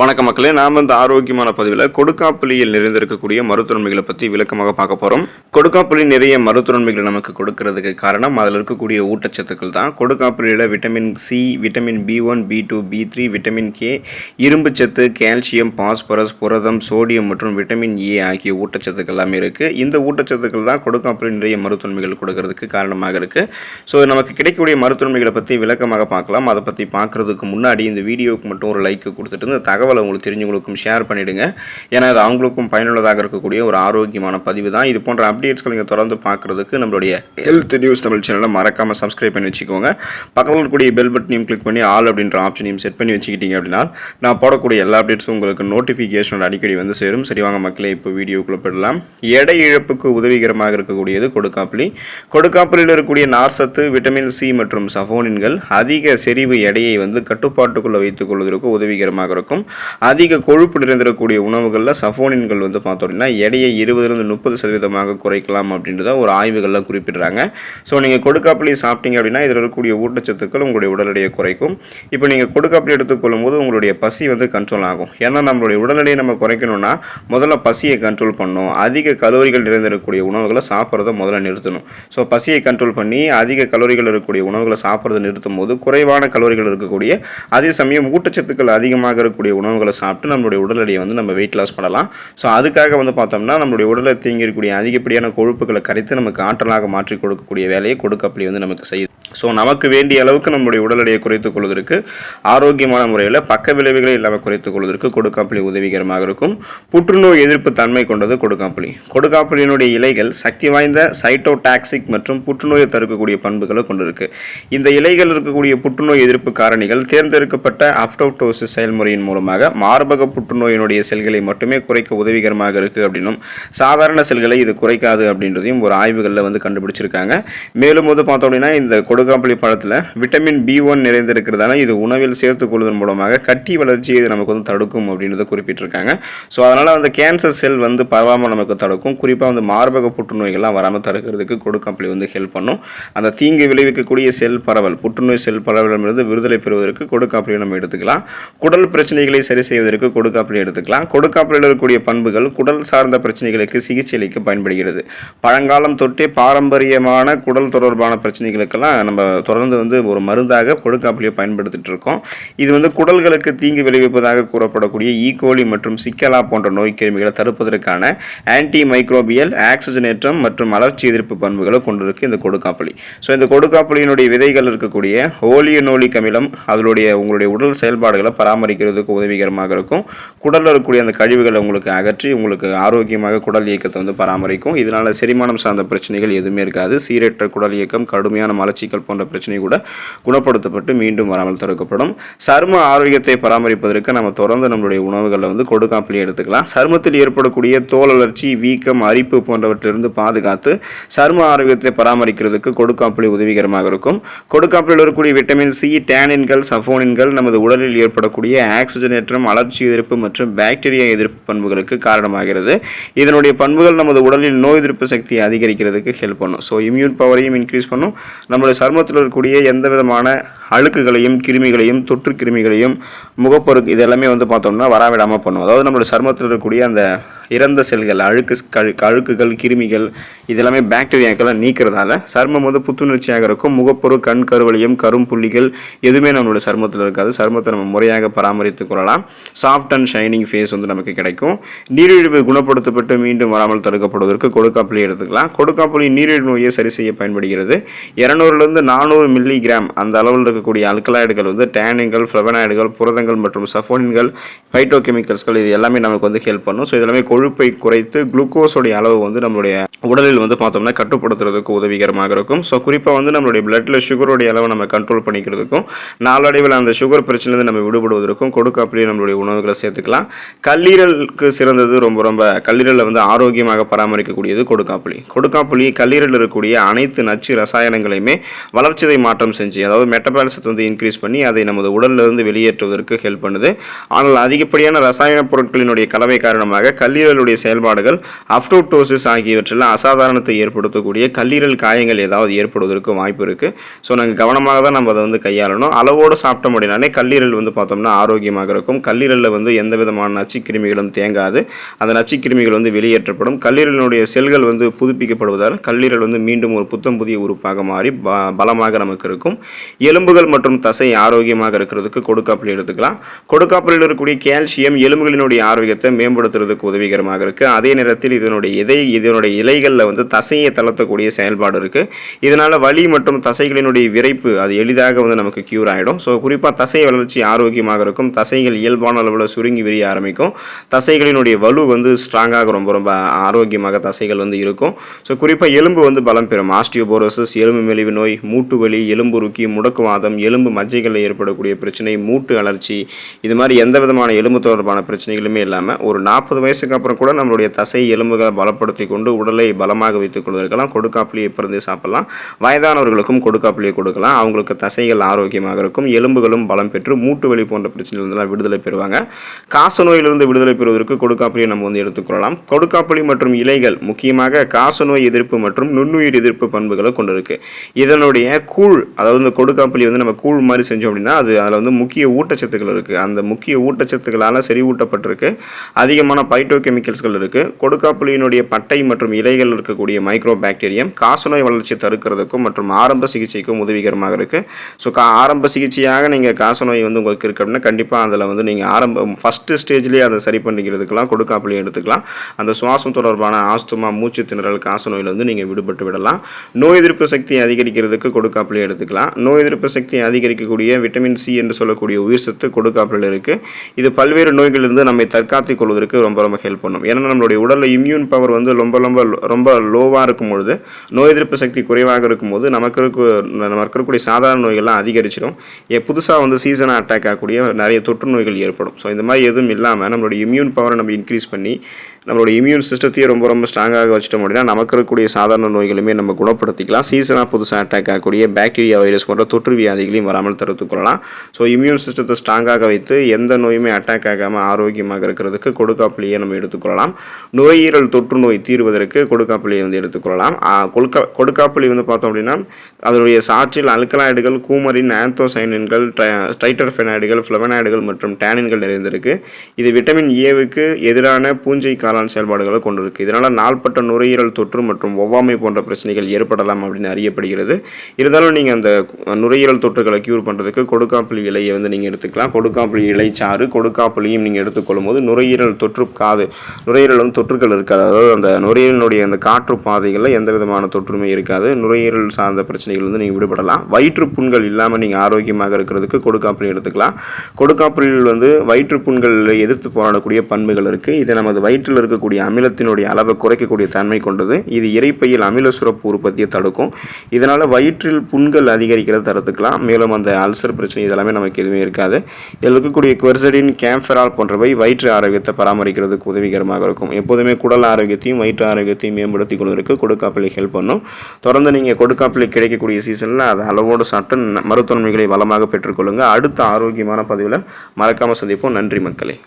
வணக்க மக்களே நாம் இந்த ஆரோக்கியமான பதிவில் கொடுக்காப்புளியில் நிறைந்திருக்கக்கூடிய மருத்துவன்மைகளை பற்றி விளக்கமாக பார்க்க போகிறோம் கொடுக்காப்புளி நிறைய மருத்துவன்மைகளை நமக்கு கொடுக்கறதுக்கு காரணம் அதில் இருக்கக்கூடிய ஊட்டச்சத்துக்கள் தான். கொடுக்காப்புளியில் vitamin C vitamin B one B two B three vitamin K இரும்புச்சத்து கால்சியம் பாஸ்பரஸ் புரதம் சோடியம் மற்றும் விட்டமின் ஏ ஆகிய ஊட்டச்சத்துக்கள் எல்லாமே இருக்குது இந்த ஊட்டச்சத்துக்கள் தான் கொடுக்காப்புளி நிறைய மருத்துவன்மைகள் கொடுக்கறதுக்கு காரணமாக இருக்குது ஸோ நமக்கு கிடைக்கக்கூடிய மருத்துவன்மைகளை பற்றி விளக்கமாக பார்க்கலாம். அதை பற்றி பார்க்குறதுக்கு முன்னாடி இந்த வீடியோவுக்கு மட்டும் ஒரு லைக் கொடுத்துட்டு இந்த தகவல் உங்களுக்கு தெரிஞ்சவங்களுக்கும் ஷேர் பண்ணிவிடுங்க ஏன்னா அது அவங்களுக்கும் பயனுள்ளதாக இருக்கக்கூடிய ஒரு ஆரோக்கியமான பதிவு தான். இது போன்ற அப்டேட்ஸ்கள் நீங்கள் தொடர்ந்து பார்க்குறதுக்கு நம்மளுடைய ஹெல்த் நியூஸ் தமிழ் சேனலை மறக்காமல் சப்ஸ்கிரைப் பண்ணி வச்சுக்கோங்க. பக்கத்தில் இருக்கக்கூடிய பெல் பட்டனையும் கிளிக் பண்ணி ஆல் அப்படின்ற ஆப்ஷனையும் செட் பண்ணி வச்சுக்கிட்டீங்க அப்படின்னா நான் போடக்கூடிய எல்லா அப்டேட்ஸும் உங்களுக்கு நோட்டிஃபிகேஷனோட அடிக்கடி வந்து சேரும். சரி வாங்க மக்களே இப்போ வீடியோக்குள்ளே போயிடலாம். எடை இழப்புக்கு உதவிகரமாக இருக்கக்கூடியது கொடுக்காப்புளி கொடுக்காப்புளியில் இருக்கக்கூடிய நார்சத்து விட்டமின் சி மற்றும் சஃபோனின்கள் அதிக செறிவு எடையை வந்து கட்டுப்பாட்டுக்குள்ளே வைத்துக் கொள்வதற்கு உதவிகரமாக இருக்கும். அதிக கொழுப்பு நிறைந்திருக்கக்கூடிய உணவுகளில் சஃபோனின்கள் வந்து பார்த்தோம் அப்படின்னா எடையை இருபதுலேருந்து முப்பது சதவீதமாக குறைக்கலாம் அப்படின்றத ஒரு ஆய்வுகளில் குறிப்பிடுறாங்க. ஸோ நீங்கள் கொடுக்காப்பிலே சாப்பிட்டீங்க அப்படின்னா இதில் இருக்கக்கூடிய ஊட்டச்சத்துக்கள் உங்களுடைய உடல் எடையை குறைக்கும். இப்போ நீங்கள் கொடுக்காப்பிலே எடுத்துக்கொள்ளும் போது உங்களுடைய பசி வந்து கண்ட்ரோல் ஆகும். ஏன்னா நம்மளுடைய உடல் எடையை நம்ம குறைக்கணும்னா முதல்ல பசியை கண்ட்ரோல் பண்ணணும். அதிக கலோரிகள் நிறைந்திருக்கக்கூடிய உணவுகளை சாப்பிட்றத முதல்ல நிறுத்தணும். ஸோ பசியை கண்ட்ரோல் பண்ணி அதிக கலோரிகள் இருக்கக்கூடிய உணவுகளை சாப்பிட்றத நிறுத்தும் போது குறைவான கலோரிகள் இருக்கக்கூடிய அதே சமயம் ஊட்டச்சத்துக்கள் அதிகமாக இருக்கக்கூடிய உணவுகளை சாப்பிட்டு நம்மளுடைய உடல் எடையை வந்து நம்ம வெயிட் லாஸ் பண்ணலாம். ஸோ அதுக்காக வந்து பார்த்தோம்னா நம்மளுடைய உடலை தீங்கிருக்கக்கூடிய அதிகப்படியான கொழுப்புகளை கரைத்து நமக்கு ஆற்றலாக மாற்றி கொடுக்கக்கூடிய வேலையை கொடுக்க அப்படி வந்து நமக்கு செய்யுது. ஸோ நமக்கு வேண்டிய அளவுக்கு நம்முடைய உடல் எடையை குறைத்துக் கொள்வதற்கு ஆரோக்கியமான முறையில் பக்க விளைவுகளை இல்லாமல் குறைத்துக் கொள்வதற்கு கொடுக்காப்புளி உதவிகரமாக இருக்கும். புற்றுநோய் எதிர்ப்பு தன்மை கொண்டது கொடுக்காப்புளி கொடுக்காப்புளியினுடைய இலைகள் சக்தி வாய்ந்த சைட்டோடாக்சிக் மற்றும் புற்றுநோயை தடுக்கக்கூடிய பண்புகளை கொண்டிருக்கு. இந்த இலைகள் இருக்கக்கூடிய புற்றுநோய் எதிர்ப்பு காரணிகள் தேர்ந்தெடுக்கப்பட்ட அப்டோப்டோசிஸ் செயல்முறையின் மூலமாக மார்பக புற்றுநோயினுடைய செல்களை மட்டுமே குறைக்க உதவிகரமாக இருக்குது அப்படின்னும் சாதாரண செல்களை இது குறைக்காது அப்படின்றதையும் ஒரு ஆய்வுகளில் வந்து கண்டுபிடிச்சிருக்காங்க. மேலும் வந்து பார்த்தோம் அப்படின்னா இந்த கொடுக்காப்புளி பழத்தில் விட்டமின் பி ஒன் நிறைந்திருக்கிறதால இது உணவில் சேர்த்து கொள்வதன் மூலமாக கட்டி வளர்ச்சியை இது நமக்கு வந்து தடுக்கும் அப்படின்றத குறிப்பிட்டிருக்காங்க. ஸோ அதனால் அந்த கேன்சர் செல் வந்து பரவாமல் நமக்கு தடுக்கும். குறிப்பாக வந்து மார்பக புற்றுநோய்கள்லாம் வராமல் தடுக்கிறதுக்கு கொடுக்காம்பளி வந்து ஹெல்ப் பண்ணும். அந்த தீங்கு விளைவிக்கக்கூடிய செல் பரவல் புற்றுநோய் செல் பரவலிருந்து விடுதலை பெறுவதற்கு கொடுக்காப்புளி நம்ம எடுத்துக்கலாம். குடல் பிரச்சனைகளை சரி செய்வதற்கு கொடுக்காப்புளி எடுத்துக்கலாம். கொடுக்காப்புளியில் இருக்கக்கூடிய பண்புகள் குடல் சார்ந்த பிரச்சனைகளுக்கு சிகிச்சை அளிக்க பயன்படுகிறது. பழங்காலம் தொட்டே பாரம்பரியமான குடல் தொடர்பான பிரச்சனைகளுக்கெல்லாம் நம்ம தொடர்ந்து வந்து ஒரு மருந்தாக கொடுக்காப்புளியை பயன்படுத்திட்டு இருக்கோம். இது வந்து குடல்களுக்கு தீங்கு விளைவிப்பதாக கூறப்படக்கூடிய e. ஈகோலி மற்றும் சிக்கலா போன்ற நோய் கிருமிகளை தடுப்பதற்கான ஆன்டி மைக்ரோபியல் ஆக்சிஜனேற்றம் மற்றும் அலர்ச்சி எதிர்ப்பு பண்புகளை கொண்டிருக்கு இந்த கொடுக்காப்புளி ஸோ இந்த கொடுக்காப்புளியினுடைய விதைகள் இருக்கக்கூடிய ஓலியனோலிக் அமிலம் அதனுடைய உங்களுடைய உடல் செயல்பாடுகளை பராமரிக்கிறதுக்கு உதவிகரமாக இருக்கும். குடலில் இருக்கக்கூடிய அந்த கழிவுகளை உங்களுக்கு அகற்றி உங்களுக்கு ஆரோக்கியமாக குடல் இயக்கத்தை வந்து பராமரிக்கும். இதனால் செரிமானம் சார்ந்த பிரச்சனைகள் எதுவுமே இருக்காது. சீரற்ற குடல் இயக்கம் கடுமையான மலச்சிக்கல் போன்ற பிரச்சனை கூட குணப்படுத்தப்பட்டு மீண்டும் வராமல் தடுக்கப்படும். சரும ஆரோக்கியத்தை பராமரிப்பதற்கு நம்ம தொடர்ந்து நம்மளுடைய உணவுகளில் வந்து கொடுக்காப்புளி எடுத்துக்கலாம். சருமத்தில் ஏற்படக்கூடிய தோல் அலர்ச்சி வீக்கம் அரிப்பு போன்றவற்றிலிருந்து பாதுகாத்து சரும ஆரோக்கியத்தை பராமரிக்கிறதுக்கு கொடுக்காப்புளி உதவிகரமாக இருக்கும். கொடுக்காப்புளில் இருக்கக்கூடிய விட்டமின் சி டேனின்கள் சஃபோனின்கள் நமது உடலில் ஏற்படக்கூடிய ஆக்சிஜனேற்றம் அலர்ச்சி எதிர்ப்பு மற்றும் பாக்டீரியா எதிர்ப்பு பண்புகளுக்கு காரணமாகிறது. இதனுடைய பண்புகள் நமது உடலில் நோய் எதிர்ப்பு சக்தியை அதிகரிக்கிறதுக்கு ஹெல்ப் பண்ணும். ஸோ இம்யூன் பவரையும் இன்க்ரீஸ் பண்ணும். நம்மளுடைய சருமத்தில் இருக்கக்கூடிய எந்த விதமான அழுக்குகளையும் கிருமிகளையும் தொற்று கிருமிகளையும் முகப்பொரு இதெல்லாமே வந்து பார்த்தோம்னா வராவிடாமல் பண்ணும். அதாவது நம்மளோட சருமத்தில் இருக்கக்கூடிய அந்த இறந்த செல்கள் அழுக்கு கழு அழுக்குகள் கிருமிகள் இதெல்லாமே பாக்டீரியாக்களை நீக்கிறதால சருமம் வந்து புத்துணர்ச்சியாக இருக்கும் முகப்பொரு கண் கருவளையம் கரும்புள்ளிகள் எதுவுமே நம்மளோட சருமத்தில் இருக்காது. சருமத்தை நம்ம முறையாக பராமரித்து கொள்ளலாம். சாஃப்ட் அண்ட் ஷைனிங் ஃபேஸ் வந்து நமக்கு கிடைக்கும். நீரிழிவு குணப்படுத்தப்பட்டு மீண்டும் வராமல் தடுக்கப்படுவதற்கு கொடுக்காப்புளி எடுத்துக்கலாம். கொடுக்காப்புளி நீரிழிவு நோயை சரி செய்ய பயன்படுகிறது. இரநூறுலேருந்து நானூறு மில்லிகிராம் அந்த அளவில் இருக்கக்கூடிய அல்கலாய்டுகள் வந்து டேனின்கள் ஃப்ளவனாய்டுகள் புரதங்கள் மற்றும் சஃபோனின்கள் ஃபைட்டோகெமிக்கல்ஸ்கள் இது எல்லாமே நமக்கு வந்து ஹெல்ப் பண்ணும். ஸோ இதெல்லாமே கொழுப்பை குறைத்து குளுக்கோஸோடைய அளவு வந்து நம்மளுடைய உடலில் வந்து பார்த்தோம்னா கட்டுப்படுத்துறதுக்கு உதவிகரமாக இருக்கும். ஸோ குறிப்பாக வந்து நம்மளுடைய பிளட்டில் சுகருடைய அளவை நம்ம கண்ட்ரோல் பண்ணிக்கிறதுக்கும் நாளடைவில் அந்த சுகர் பிரச்சனையிலேருந்து நம்ம விடுபடுவதற்கும் கொடுக்காப்புளியே நம்மளுடைய உணவுகளை சேர்த்துக்கலாம். கல்லீரலுக்கு சிறந்தது ரொம்ப ரொம்ப கல்லீரலை வந்து ஆரோக்கியமாக பராமரிக்கக்கூடியது கொடுக்காப்புளி. கொடுக்காப்புளி கல்லீரலில் இருக்கக்கூடிய அனைத்து நச்சு ரசாயனங்களையுமே வளர்ச்சிதை மாற்றம் செஞ்சு அதாவது மெட்டபாலிசத்தை வந்து இன்க்ரீஸ் பண்ணி அதை நமது உடலிலிருந்து வெளியேற்றுவதற்கு ஹெல்ப் பண்ணுது. ஆனால் அதிகப்படியான ரசாயன பொருட்களினுடைய கலவை காரணமாக கல்லீரலுடைய செயல்பாடுகள் அப்டோடோசிஸ் ஆகியவற்றில் அசாதாரணத்தை ஏற்படுத்தக்கூடிய கல்லீரல் காயங்கள் ஏதாவது ஏற்படுவதற்கு வாய்ப்பு இருக்குது ஸோ நாங்கள் கவனமாக தான் நம்ம அதை வந்து கையாளணும். அளவோடு சாப்பிட்டோம் அப்படின்னாலே கல்லீரல் வந்து பார்த்தோம்னா ஆரோக்கியமாக இருக்கும். கல்லீரலில் வந்து எந்த விதமான நச்சுக்கிருமிகளும் தேங்காது. அந்த நச்சுக்கிருமிகள் வந்து வெளியேற்றப்படும். கல்லீரலினுடைய செல்கள் வந்து புதுப்பிக்கப்படுவதால் கல்லீரல் வந்து மீண்டும் ஒரு புத்தம் புதிய உறுப்பாக மாறி பா பலமாக நமக்கு இருக்கும். எலும்புகள் மற்றும் தசை ஆரோக்கியமாக இருக்கிறதுக்கு கொடுக்காப்பில் எடுத்துக்கலாம். கொடுக்காப்பில் இருக்கக்கூடிய கால்சியம் எலும்புகளினுடைய ஆரோக்கியத்தை மேம்படுத்துறதுக்கு உதவிகரமாக இருக்குது அதே நேரத்தில் இதனுடைய இதை இதனுடைய இலைகளில் வந்து தசையை தளர்த்தக்கூடிய செயல்பாடு இருக்குது இதனால் வலி மற்றும் தசைகளினுடைய விரைப்பு அது எளிதாக வந்து நமக்கு க்யூர் ஆகிடும் ஸோ குறிப்பாக தசை வளர்ச்சி ஆரோக்கியமாக இருக்கும். தசைகள் இயல்பான அளவில் சுருங்கி விரிய ஆரம்பிக்கும். தசைகளினுடைய வலு வந்து ஸ்ட்ராங்காக ரொம்ப ரொம்ப ஆரோக்கியமாக தசைகள் வந்து இருக்கும். ஸோ குறிப்பாக எலும்பு வந்து பலம் பெறும். ஆஸ்டியோபோரோசஸ் எலும்பு மெலிவு நோய் மூட்டு வலி எலும்புருக்கி முடக்குவாதம் எலும்பு மஜ்ஜைகளில் ஏற்படக்கூடிய பிரச்சனை மூட்டு அலர்ச்சி இது மாதிரி எந்த விதமான எலும்பு தொடர்பான பிரச்சனைகளுமே இல்லாமல் ஒரு நாற்பது வயசுக்கு அப்புறம் கூட நம்மளுடைய தசை எலும்புகளை பலப்படுத்தி கொண்டு உடலை பலமாக வைத்துக் கொள்வதற்கெல்லாம் கொடுக்காப்புளியை பிறந்து சாப்பிடலாம். வயதானவர்களுக்கும் கொடுக்காப்புளியை கொடுக்கலாம். அவங்களுக்கு தசைகள் ஆரோக்கியமாக இருக்கும். எலும்புகளும் பலம் பெற்று மூட்டு வலி போன்ற பிரச்சனைகளிருந்தெல்லாம் விடுதலை பெறுவாங்க. காச நோயிலிருந்து விடுதலை பெறுவதற்கு கொடுக்காப்புளியை நம்ம வந்து எடுத்துக்கொள்ளலாம் கொடுக்காப்புளி மற்றும் இலைகள் முக்கியமாக காச நோய் எதிர்ப்பு மற்றும் நுண்ணுயிர் எதிர்ப்பு பண்புகளை கொண்டிருக்கு. இதனுடைய கூழ் அதாவது இந்த கொடுக்காப்புளி வந்து நம்ம கூழ் மாதிரி செஞ்சோம் அப்படின்னா அது அதில் வந்து முக்கிய ஊட்டச்சத்துக்கள் இருக்குது அந்த முக்கிய ஊட்டச்சத்துக்களால் செறிவூட்டப்பட்டிருக்கு. அதிகமான பைட்டோ கெமிக்கல்ஸ்கள் இருக்குது கொடுக்காப்புளியினுடைய பட்டை மற்றும் இலைகள் இருக்கக்கூடிய மைக்ரோ பாக்டீரியம் காசநோய் வளர்ச்சி தடுக்கிறதுக்கும் மற்றும் ஆரம்ப சிகிச்சைக்கும் உதவிகரமாக இருக்குது ஸோ கா ஆரம்ப சிகிச்சையாக நீங்கள் காசநோய் வந்து உங்களுக்கு இருக்குது அப்படின்னா கண்டிப்பாக அதில் வந்து நீங்கள் ஆரம்ப ஃபஸ்ட்டு ஸ்டேஜ்லேயே அதை சரி பண்ணிக்கிறதுக்கெல்லாம் கொடுக்காப்புளி எடுத்துக்கலாம். அந்த சுவாசம் தொடர்பான ஆஸ்துமா மூச்சு திணறல் காசநோயில் வந்து நீங்கள் விடுபட்டு விடலாம். நோய் எதிர்ப்பு சக்தியை அதிகரிக்கிறதுக்கு கொடுக்காப்புளி எடுத்துக்கலாம். நோய் எதிர்ப்பு சக்தியை அதிகரிக்கக்கூடிய விட்டமின் சி என்று சொல்லக்கூடிய உயிர் சத்து கொடுக்காப்புல இருக்குது இது பல்வேறு நோய்களிலிருந்து நம்மை தற்காத்துக் கொள்வதற்கு ரொம்ப ரொம்ப ஹெல்ப் பண்ணும். ஏன்னா நம்மளுடைய உடலில் இம்யூன் பவர் வந்து ரொம்ப ரொம்ப ரொம்ப லோவாக இருக்கும் பொழுது நோய் எதிர்ப்பு சக்தி குறைவாக இருக்கும்போது நமக்கு இருக்க நமக்கு இருக்கக்கூடிய சாதாரண நோய்கள்லாம் அதிகரிச்சிடும். புதுசாக வந்து சீசனாக அட்டாக் ஆகக்கூடிய நிறைய தொற்று நோய்கள் ஏற்படும். ஸோ இந்த மாதிரி எதுவும் இல்லாமல் நம்மளுடைய இம்யூன் பவரை நம்ம இன்க்ரீஸ் பண்ணி நம்மளோட இம்யூன் சிஸ்டத்தையே ரொம்ப ரொம்ப ஸ்ட்ராங்காக வச்சுட்டோம் அப்படின்னா நமக்கு இருக்கக்கூடிய சாதாரண நோய்களுமே நம்ம குணப்படுத்திக்கலாம். சீசனாக புதுசாக அட்டாக் ஆகக்கூடிய பாக்டீரியா வைரஸ் போன்ற தொற்று வியாதிகளையும் வராமல் தடுத்துக்கொள்ளலாம் ஸோ இம்யூன் சிஸ்டத்தை ஸ்ட்ராங்காக வைத்து எந்த நோயுமே அட்டாக் ஆகாமல் ஆரோக்கியமாக இருக்கிறதுக்கு கொடுக்காப்புளியை நம்ம எடுத்துக்கொள்ளலாம் நோயீரல் தொற்று நோய் தீர்வதற்கு கொடுக்காப்புளியை வந்து எடுத்துக்கொள்ளலாம் கொடுக்கா கொடுக்காப்புளி வந்து பார்த்தோம் அப்படின்னா அதனுடைய சாற்றில் அல்கலாய்டுகள் கூமரின் ஆந்தோசைனின்கள் டைட்டர்ஃபெனாய்டுகள் ஃப்ளவனாய்டுகள் மற்றும் டேனின்கள் நிறைந்திருக்கு. இது விட்டமின் ஏவுக்கு எதிரான பூஞ்சை காளான் செயல்பாடுகளை கொண்டிருக்கு. இதனால் நாள்பட்ட நுரையீரல் தொற்று மற்றும் ஒவ்வாமை போன்ற பிரச்சனைகள் ஏற்படலாம் அப்படின்னு அறியப்படுகிறது. இருந்தாலும் நீங்கள் அந்த நுரையீரல் தொற்றுகளை க்யூர் பண்ணுறதுக்கு கொடுக்காப்புளி இலையை வந்து நீங்கள் எடுத்துக்கலாம். கொடுக்காப்புளி இலைச்சாறு கொடுக்காப்புளியும் நீங்கள் எடுத்துக்கொள்ளும் போது நுரையீரல் தொற்று காது நுரையீரல் வந்து தொற்றுகள் இருக்காது. அதாவது அந்த நுரையீரலுடைய அந்த காற்று பாதைகளில் எந்த விதமான தொற்றுமே இருக்காது. நுரையீரல் சார்ந்த பிரச்சனைகள் வந்து நீங்கள் விடுபடலாம். வயிற்று புண்கள் இல்லாமல் நீங்கள் ஆரோக்கியமாக இருக்கிறதுக்கு கொடுக்காப்புளி எடுத்துக்கலாம். கொடுக்காப்புளியில் வந்து வயிற்று புண்களில் எதிர்த்து போராடக்கூடிய பண்புகள் இருக்குது இதை நமது வயிற்றில் இருக்கக்கூடிய அமிலத்தினுடைய அளவை குறைக்கக்கூடிய தன்மை கொண்டது. இது இறைப்பையில் அமில சுரப்பு உற்பத்தியை தடுக்கும். இதனால் வயிற்றில் புண்கள் அதிகரிக்கிறத தடுத்துக்கலாம். மேலும் அந்த அல்சர் பிரச்சனை இதெல்லாமே நமக்கு எதுவுமே இருக்காது. இதில் இருக்கக்கூடிய குவர்சடின் கேம்ஃபெரால் போன்றவை வயிற்று ஆரோக்கியத்தை பராமரிக்கிறதுக்கு உதவிகரமாக இருக்கும். எப்போதுமே குடல் ஆரோக்கியத்தையும் வயிற்று ஆரோக்கியத்தையும் மேம்படுத்திக் கொள்வதற்கு கொடுக்காப்பிளை ஹெல்ப் பண்ணும். தொடர்ந்து நீங்கள் கொடுக்காப்பிள்ளை கிடைக்கக்கூடிய சீசனில் அதை அளவோடு சாப்பிட்டு மருத்துவன்மைகளை வளமாக பெற்றுக்கொள்ளுங்கள் அடுத்த ஆரோக்கியமான பதிவில் மறக்காமல் சந்திப்போம். நன்றி மக்களே.